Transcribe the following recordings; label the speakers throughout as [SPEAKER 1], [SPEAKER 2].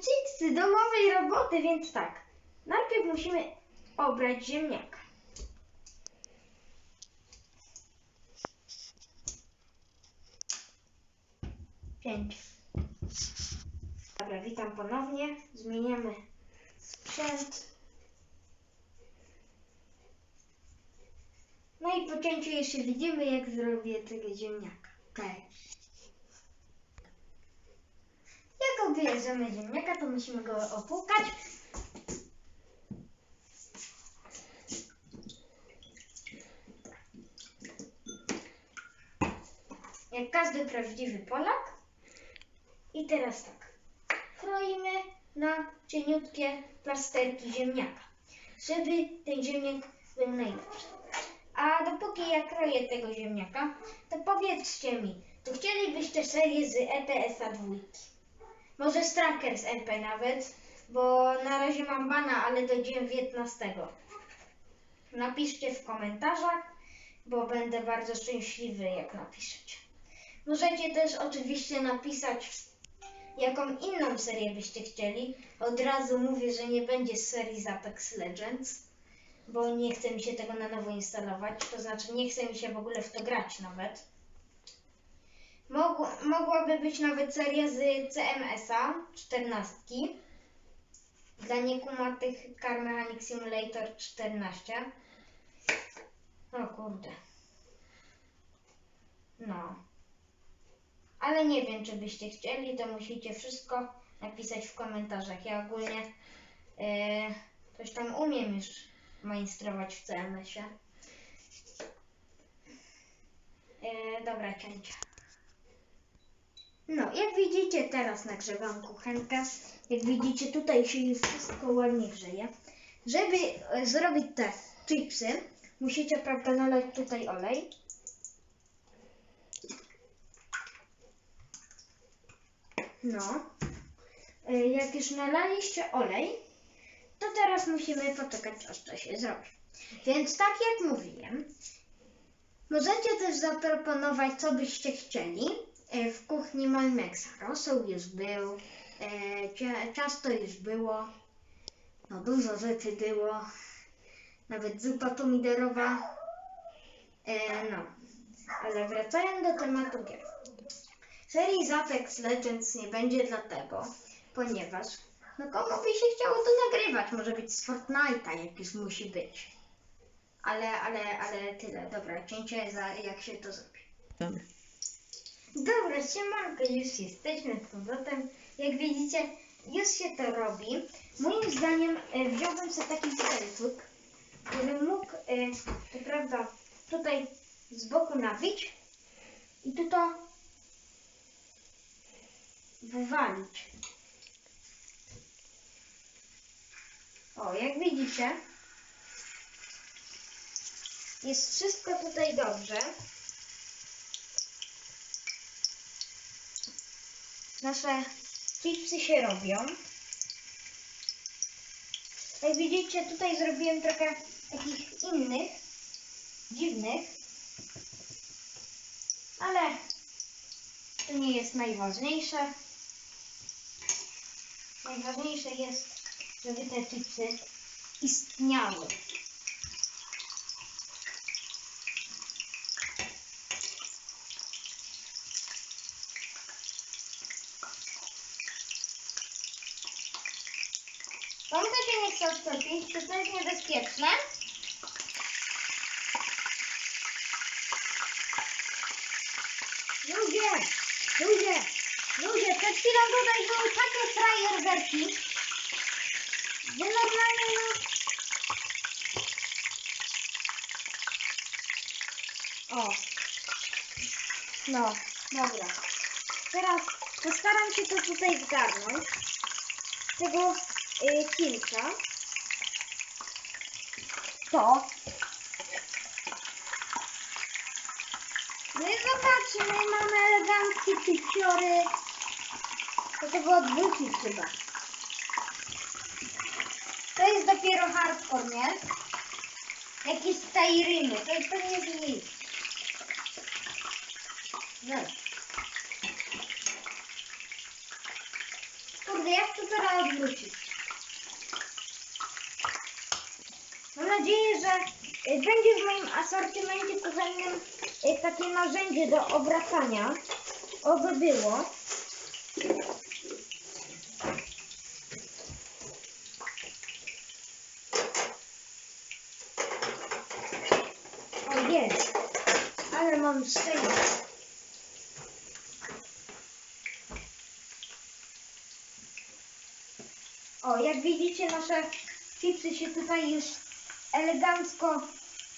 [SPEAKER 1] chipsy, domowej roboty, więc tak. Najpierw musimy obrać ziemniaka. Pięć. Dobra, witam ponownie. Zmieniamy sprzęt. No i po cięciu jeszcze widzimy, jak zrobię tego ziemniaka. Okej. Jak obierzemy ziemniaka, to musimy go opłukać. Jak każdy prawdziwy Polak. I teraz tak. Kroimy na cieniutkie plasterki ziemniaka, żeby ten ziemniak był najlepszy. A dopóki ja kroję tego ziemniaka, to powiedzcie mi, to chcielibyście serię z ETS-a dwójki? Może z Trackers MP nawet, bo na razie mam bana, ale do 19. Napiszcie w komentarzach, bo będę bardzo szczęśliwy, jak napiszecie. Możecie też oczywiście napisać, jaką inną serię byście chcieli. Od razu mówię, że nie będzie z serii z Apex Legends, bo nie chce mi się tego na nowo instalować, to znaczy nie chce mi się w ogóle w to grać nawet. Mogło, mogłaby być nawet seria z CMS-a 14 dla niekumatych Car Mechanic Simulator 14. O kurde. No. Ale nie wiem, czy byście chcieli, to musicie wszystko napisać w komentarzach. Ja ogólnie yy, coś tam umiem już majstrować w CMS-ie. Yy, dobra, cięcie. No, jak widzicie, teraz nagrzewam kuchenkę. Jak widzicie, tutaj się już wszystko ładnie grzeje. Żeby e, zrobić te chipsy, musicie, prawda, nalać tutaj olej. No. E, Jak już nalaliście olej, to teraz musimy poczekać, aż to się zrobi. Więc tak jak mówiłem, możecie też zaproponować, co byście chcieli w kuchni Malmexa. Rosół już był, e, cia- ciasto już było, no dużo rzeczy było, nawet zupa pomidorowa. E, no, ale wracając do tematu gier. Serii z Apex Legends nie będzie dlatego, ponieważ no komu by się chciało to nagrywać? Może być z Fortnite'a, jak już musi być. Ale, ale, ale tyle. Dobra, cięcie za jak się to zrobi.
[SPEAKER 2] Dobra.
[SPEAKER 1] Dobra, siemanko, już jesteśmy z powrotem. Jak widzicie, już się to robi. Moim zdaniem e, wziąłbym sobie taki sercuk, który mógł, e, to prawda, tutaj z boku nabić i tu to wywalić. O, jak widzicie, jest wszystko tutaj dobrze. Nasze chipsy się robią. Jak widzicie, tutaj zrobiłem trochę takich innych, dziwnych, ale to nie jest najważniejsze. Najważniejsze jest, żeby te chipsy istniały. Pompę się nie chce odczepić, to jest niebezpieczne. Ludzie, ludzie, ludzie, przed chwilą tutaj były takie frajerwerki, że normalnie no... O, no, dobra. Teraz postaram się to tutaj zgarnąć. Tego y, kilka. To. No i zobaczmy, mamy eleganckie piciory. To tego odwrócić chyba. To jest dopiero hardcore, nie? Jakieś Skyrymy, to, to nie jest nic. No. Kurde, mogę jeszcze teraz odwrócić. Nadzieję, że y, będzie w moim asortymencie kuchennym y, takie narzędzie do obracania. Oby było. O jest, ale mam szczęście. O, jak widzicie, nasze chipsy się tutaj już elegancko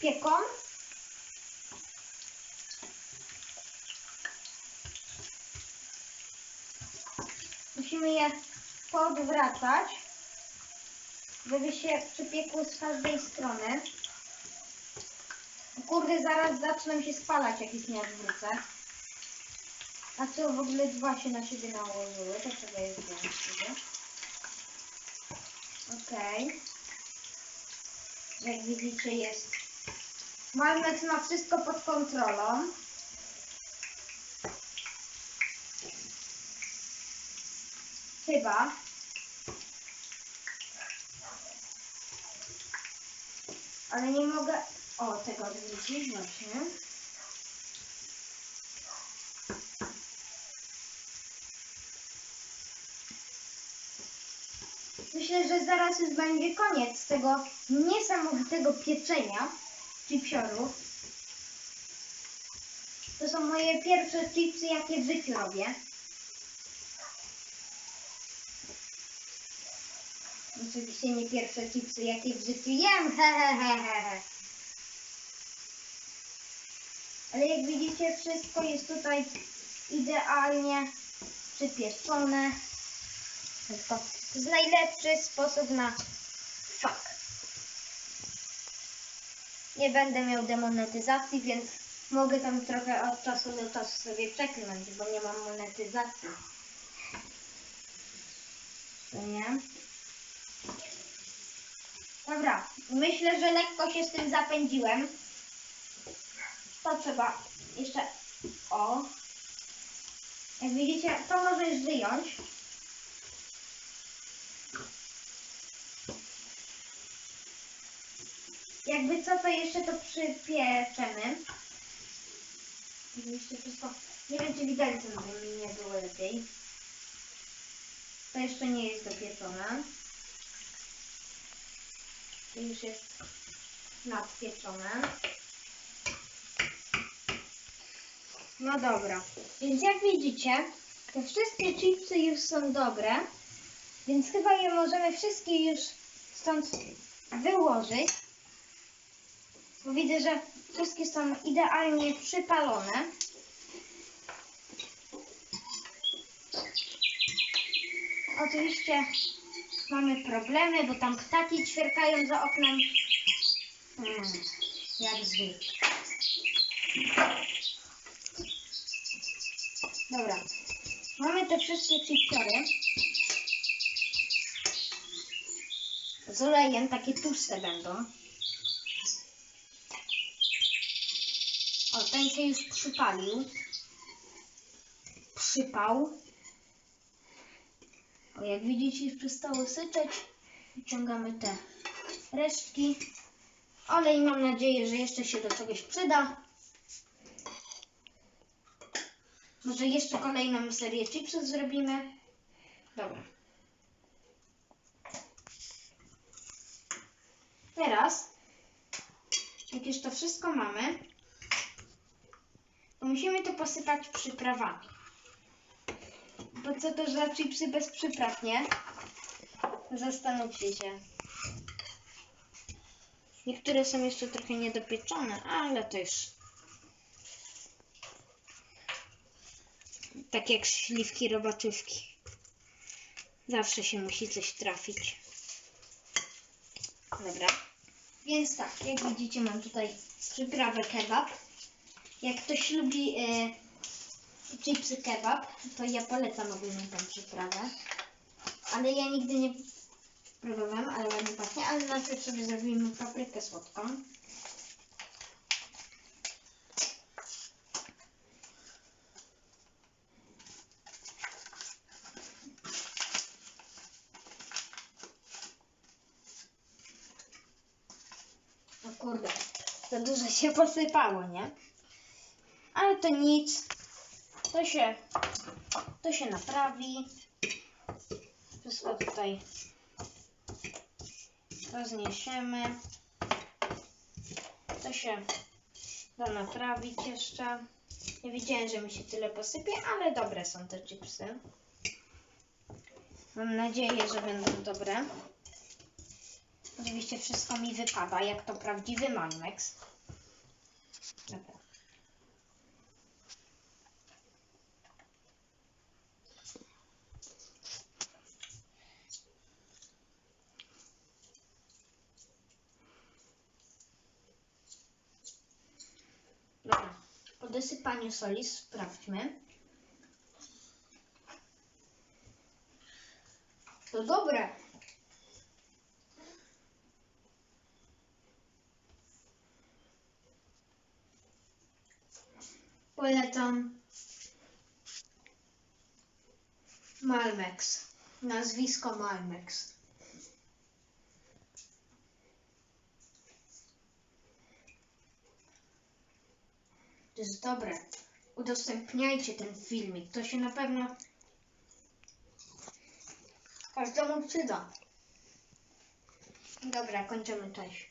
[SPEAKER 1] pieką. Musimy je podwracać, żeby się przypiekły z każdej strony. Kurde, zaraz zaczną się spalać, jak ich nie odwrócę. A co, w ogóle dwa się na siebie nałożyły, to trzeba je zdjąć. Okej. Jak widzicie jest magnet ma wszystko pod kontrolą. Chyba. Ale nie mogę... O, tego odwrócić właśnie. Myślę, że zaraz już będzie koniec tego niesamowitego pieczenia chipsiorów. To są moje pierwsze chipsy, jakie w życiu robię. Oczywiście nie pierwsze chipsy, jakie w życiu jem, he, he, he, he, he. Ale jak widzicie, wszystko jest tutaj idealnie przypieczone. Tylko to jest najlepszy sposób na fuck. Nie będę miał demonetyzacji, więc mogę tam trochę od czasu do czasu sobie przeklnąć, bo nie mam monetyzacji. To nie? Dobra, myślę, że lekko się z tym zapędziłem. To trzeba jeszcze... O! Jak widzicie, to możesz wyjąć. Jakby co, to jeszcze to przypieczemy. Jeszcze wszystko... Nie wiem, czy widać, żeby mi nie było lepiej. To jeszcze nie jest dopieczone. To już jest nadpieczone. No dobra. Więc jak widzicie, te wszystkie chipsy już są dobre. Więc chyba je możemy wszystkie już stąd wyłożyć. Bo widzę, że wszystkie są idealnie przypalone. Oczywiście mamy problemy, bo tam ptaki ćwierkają za oknem. Hmm, jak zwykle. Dobra. Mamy te wszystkie chipsory. Z olejem, takie tłuste będą. Ten się już przypalił. Przypał. O, jak widzicie, już przestało syczeć. Wyciągamy te resztki. Olej mam nadzieję, że jeszcze się do czegoś przyda. Może jeszcze kolejną serię chipsów zrobimy. Dobra. Teraz, jak już to wszystko mamy, musimy to posypać przyprawami. Bo co to za chipsy bez przypraw, nie? Zastanówcie się. Niektóre są jeszcze trochę niedopieczone, ale to już tak jak śliwki robaczówki. Zawsze się musi coś trafić. Dobra. Więc tak, jak widzicie mam tutaj przyprawę kebab. Jak ktoś lubi e, chipsy kebab, to ja polecam ogólnie tą przyprawę. Ale ja nigdy nie próbowałam, ale ładnie pachnie. Ale najpierw sobie zrobimy paprykę słodką. Kurde, za dużo się posypało, nie? Ale to nic. To się, to się naprawi. Wszystko tutaj rozniesiemy. To się da naprawić jeszcze. Nie wiedziałem, że mi się tyle posypie, ale dobre są te chipsy. Mam nadzieję, że będą dobre. Oczywiście wszystko mi wypada, jak to prawdziwy Malmex. Dobra. Dobra. Po dosypaniu soli sprawdźmy. To dobre. Polecam Malmex. Nazwisko Malmex. To jest dobre. Udostępniajcie ten filmik. To się na pewno każdemu przyda. Dobra, kończymy. Cześć.